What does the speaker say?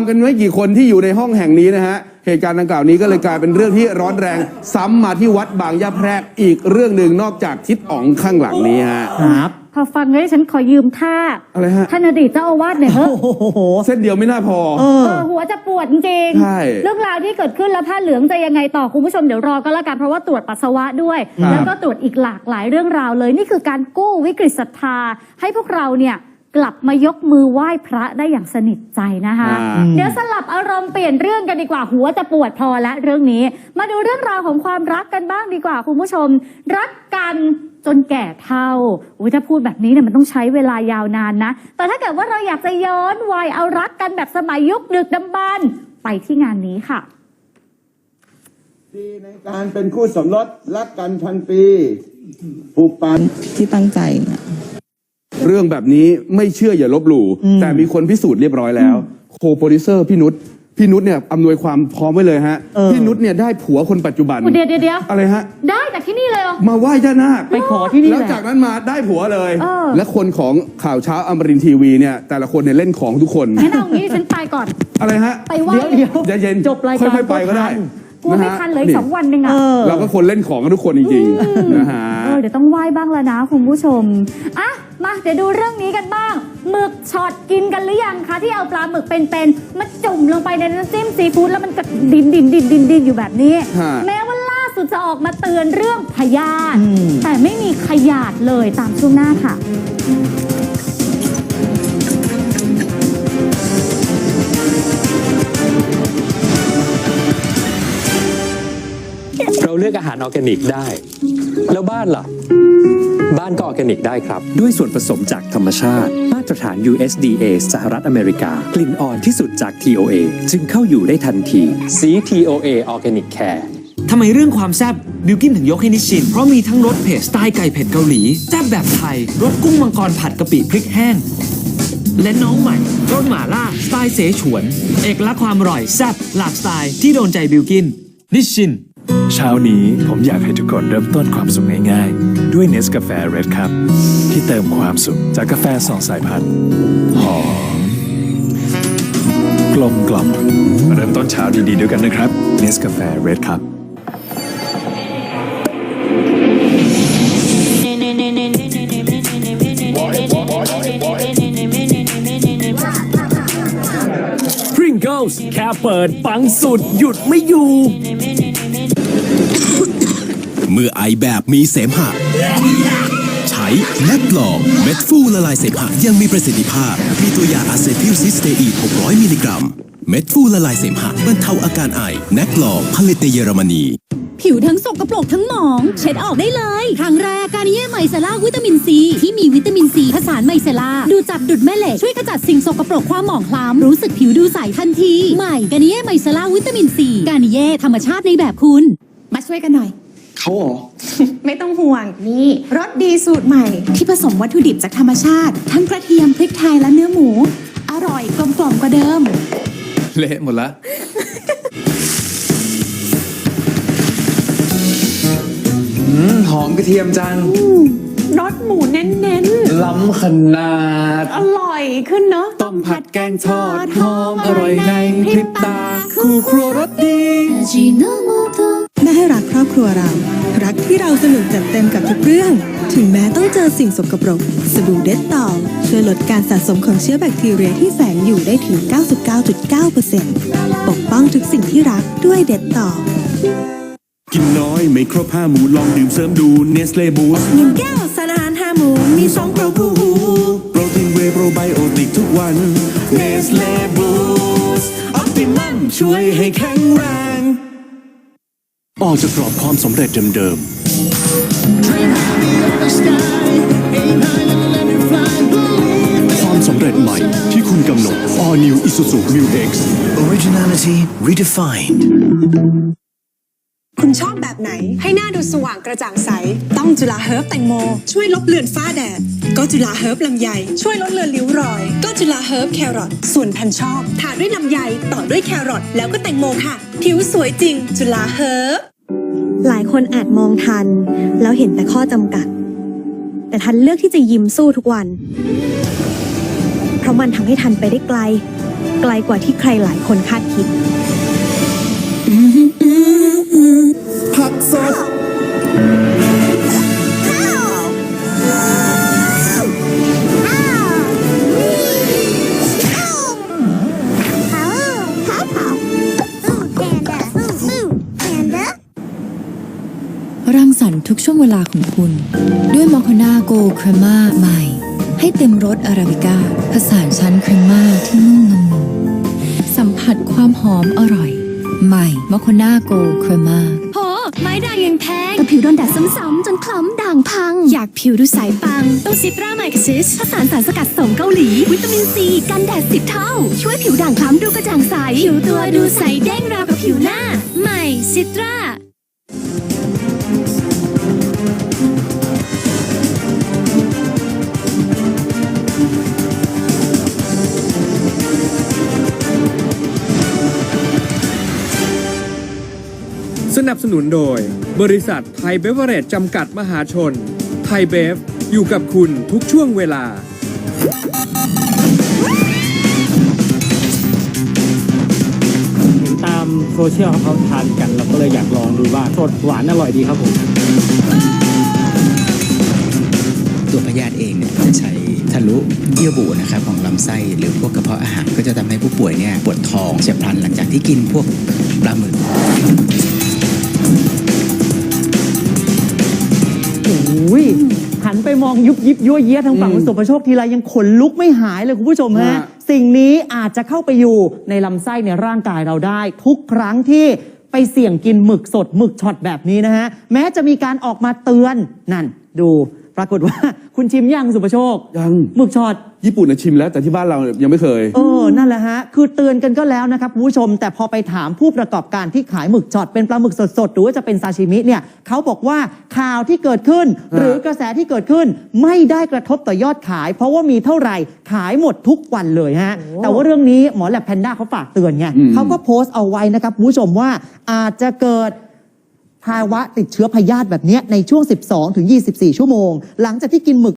ำกันไม่กี่คนที่อยู่ในห้องแห่งนี้นะฮะ เหตุการณ์ดังกล่าวนี้ก็เลยกลายเป็นเรื่องที่ร้อนแรง ซ้ำมาที่วัดบางยะแพรกอีกเรื่องหนึ่งนอกจากทิศอ๋องข้างหลังนี้ฮะครับพอฟังแล้วฉันขอยืมท่าอะไรฮะท่านอดีตเจ้าอาวาสหน่อยเถอะโอ้โหเส้นเดียวไม่น่าพอเออเออหัวจะปวดจริงๆใช่เรื่องราวที่เกิดขึ้นแล้วผ้าเหลืองจะยังไงต่อคุณผู้ชมเดี๋ยวรอก็แล้วกันเพราะว่าตรวจปัสสาวะด้วยครับแล้วก็ตรวจอีกหลากหลายเรื่องราวเลยนี่คือการกู้วิกฤตศรัทธาให้พวกเราเนี่ย กลับมายกมือไหว้พระได้อย่างสนิทใจนะคะ อ่า เดี๋ยวสลับอารมณ์เปลี่ยนเรื่องกันดีกว่าหัวจะปวดพอแล้วเรื่องนี้ มาดูเรื่องราวของความรักกันบ้างดีกว่าคุณผู้ชม รักกันจนแก่เท่าอุ้ยถ้าพูดแบบนี้เนี่ยมันต้องใช้เวลายาวนานนะ แต่ถ้าเกิดว่าเราอยากจะย้อนวัยเอารักกันแบบสมัยยุคดึกดำบรรพ์ไปที่งานนี้ค่ะ ดีในการเป็นคู่สมรสรักกันพันปีผูกพัน ที่ตั้งใจนะ เรื่องแบบนี้ไม่เชื่ออย่าลบหลู่แต่มีคนพิสูจน์เรียบร้อยแล้วโคโปรดิวเซอร์พี่นุชพี่นุชเนี่ยอำนวยความพร้อมไว้เลยฮะเออพี่นุชเนี่ยได้ผัวคนปัจจุบันเดี๋ยวเดี๋ยวเดี๋ยวอะไรฮะ ได้จากที่นี่เลยเหรอ มาไหว้เจ้านาคไปขอที่นี่แล้วแหละจากนั้นมาได้ผัวเลยเออและคนของข่าวเช้าอมรินทร์ทีวีเนี่ยแต่ละคนเนี่ยเล่นของทุกคนงั้นเอางี้ฉันไปก่อน อะไรฮะ ไปไหว้เดี๋ยวเดี๋ยวใจเย็นจบรายการค่อยๆไปก็ได้ กลัวไม่ทันเลยอีกสองวันหนึ่งเออะอเราก็คนเล่นของกันทุกคนจริงๆนะฮะ เออเดี๋ยวต้องไหว้บ้างแล้วนะคุณผู้ชม อะ มาเดี๋ยวดูเรื่องนี้กันบ้าง หมึกช็อตกินกันหรือยังคะ ที่เอาปลาหมึกเป็นๆ มาจุ่มลงไปในน้ำจิ้มซีฟู้ดแล้วมันก็ดินดินดินดินดินอยู่แบบนี้ ฮะ แม้ว่าล่าสุดจะออกมาเตือนเรื่องพยาธิอืมแต่ไม่มีขยาดเลยตามช่วงหน้าค่ะ เราเลือกอาหารออร์แกนิกได้ แล้วบ้านล่ะ บ้านก็ออร์แกนิกได้ครับ ด้วยส่วนผสมจากธรรมชาติ มาตรฐาน USDA สหรัฐอเมริกา กลิ่นอ่อนที่สุดจาก TOA จึงเข้าอยู่ได้ทันที CTOA Organic Care ทำไมเรื่องความแซ่บบิวกินถึงยกให้นิชชิน เพราะมีทั้งรสเผ็ดสไตล์ไก่เผ็ดเกาหลี แซ่บแบบไทย รสกุ้งมังกรผัดกะปิพริกแห้ง และน้องใหม่รสหม่าล่าสไตล์เสฉวน เอกลักษณ์ความอร่อยแซ่บหลากสไตล์ที่โดนใจบิวกิน นิชชิน เช้านี้ผมอยากให้ทุกคนเริ่มต้นความสุขง่ายๆ ด้วยเนสกาแฟเรดครับ ที่เติมความสุขจากกาแฟสองสายพันธุ์หอมกลมกล่อมมาเริ่มต้นเช้าดีๆด้วยกันนะครับเนสกาแฟเรดครับ Pringles แค่เปิดปังสุดหยุดไม่อยู่ เมื่อไอแบบมีเสมหะ ใช้แนบลองเม็ดฟูละลายเสมหะยังมีประสิทธิภาพ มีตัวยาอะเซทิลซิสเตอีน600 มิลลิกรัม เม็ดฟูละลายเสมหะบรรเทาอาการไอแนบลองผลิตในเยอรมนี ผิวทั้งสกปรกทั้งหมอง เช็ดออกได้เลย ครั้งแรกการเย่ไมเซล่าวิตามินซี ที่มีวิตามินซีผสานไมเซล่าดูจับดุดแม่เหล็ก ช่วยขจัดสิ่งสกปรกความหมองคล้ำรู้สึกผิวดูใสทันที ใหม่การนิเย่ไมเซล่าวิตามินซีการนิเย่ธรรมชาติในแบบคุณ มาช่วยกันหน่อย เขาเหรอ ไม่ต้องห่วงนี่รสดีสูตรใหม่ ที่ผสมวัตถุดิบจากธรรมชาติ ทั้งกระเทียมพริกไทยและเนื้อหมู อร่อยกลมกล่อมกว่าเดิม เละหมดละหอมกระเทียมจัง รสหมูเน้นล้ำขนาด ๆ อร่อยขึ้นเนาะ ต้มผัดแกงทอดหอมอร่อยในพริบตา คู่ครัวรสดีแม่ให้รักครอบครัวเรา รักที่เราสนุกจัดเต็มกับทุกเรื่อง ถึงแม้ต้องเจอสิ่งสกปรก สบู่เด็ดต่อช่วยลดการสะสมของเชื้อแบคทีเรียที่แฝงอยู่ได้ถึง 99.9%ปกป้องทุกสิ่งที่รักด้วยเด็ดต่อ กินน้อยไม่ครบห้าหมูลองดื่มเสริมดูเนสเล่บูสหนึ่งแก้วสารอาหารห้าหมูมีสองโปรคู่หูโปรตีนเวย์โปรไบโอติกทุกวันเนสเล่บูสออปติมัมช่วยให้แข็งแรง ออกจากกรอบความสำเร็จเดิมๆ ความสำเร็จใหม่ที่คุณกำหนด All New Isuzu Mu X Originality redefined คุณชอบแบบไหนให้หน้าดูสว่างกระจ่างใส ต้องจุฬาเฮิร์บแตงโม ช่วยลบเลือนฝ้าแดด ก็จุฬาเฮิร์บลำไย ช่วยลดเลือนริ้วรอย ก็จุฬาเฮิร์บแครอทส่วนแผ่นชอบทาด้วยลำไยต่อด้วยแครอทแล้วก็แตงโมค่ะ ผิวสวยจริง จุฬาเฮิร์บ หลายคนอาจมองทัน แล้วเห็นแต่ข้อจำกัด แต่ทันเลือกที่จะยิ้มสู้ทุกวัน เพราะมันทำให้ทันไปได้ไกล ไกลกว่าที่ใครหลายคนคาดคิด ผักสด รังสรรค์ทุกช่วงเวลาของคุณ ด้วยมอคานาโกครม่าใหม่ ให้เต็มรสอาราบิก้าผสานชั้นครีมม่าที่นุ่มละมุนสัมผัสความหอมอร่อย ใหม่มอคานาโกครม่าโหไม้ด่างยังแพงแต่ผิวโดนแดดซ้ำๆจนคล้ำด่างพัง อยากผิวดูใสปัง ต้องซิตราไมค์ซิสผสานสารสกัดสมเกาหลี วิตามินซีกันแดดสิบเท่า ช่วยผิวด่างคล้ำดูกระจ่างใส ผิวตัวดูใสเด้งราวกับผิวหน้า ใหม่ซิตรา นับสนุนโดย บริษัทไทยเบเวอเรจจำกัดมหาชน ไทยเบฟ อยู่กับคุณทุกช่วงเวลา เห็นตามโซเชียลเขาทานกันเราก็เลยอยากลองดูบ้างสดหวานอร่อยดีครับผม ตัวพยาธิเองเนี่ยจะใช้ทะลุเยื่อบุนะครับของลำไส้หรือพวกกระเพาะอาหารก็จะทำให้ผู้ป่วยเนี่ยปวดท้องเฉียบพลันหลังจากที่กินพวกปลาหมึกโอ้ยหันไปมองยุบยิบยั่วเยี้ยทางฝั่งอืมคุณสุประโชคทีไรยังขนลุกไม่หายเลยคุณผู้ชมฮะ ฮะ สิ่งนี้อาจจะเข้าไปอยู่ในลำไส้ในร่างกายเราได้ ทุกครั้งที่ไปเสี่ยงกินหมึกสดหมึกช็อตแบบนี้นะฮะ แม้จะมีการออกมาเตือนนั่นดู ปรากฏว่า คุณชิมยังสุประโชคยัง หมึกช็อต ญี่ปุ่นน่ะชิมแล้วแต่ที่บ้านเรายังไม่เคย เออ นั่นแหละฮะ คือเตือนกันก็แล้วนะครับคุณผู้ชม แต่พอไปถามผู้ประกอบการที่ขายหมึกช็อตเป็นปลาหมึกสดๆ หรือว่าจะเป็นซาชิมิเนี่ยเขาบอกว่าข่าวที่เกิดขึ้น หรือกระแสที่เกิดขึ้นไม่ได้กระทบต่อยอดขาย เพราะว่ามีเท่าไหร่ขายหมดทุกวันเลยฮะ แต่ว่าเรื่องนี้หมอแลบแพนด้าเขาฝากเตือนไงอืม เขาก็โพสต์เอาไว้นะครับคุณผู้ชมว่าอาจจะเกิด ภาวะติดเชื้อพยาธิแบบเนี้ยในช่วง 12 ถึง 24 ชั่วโมง หลังจากที่กินหมึก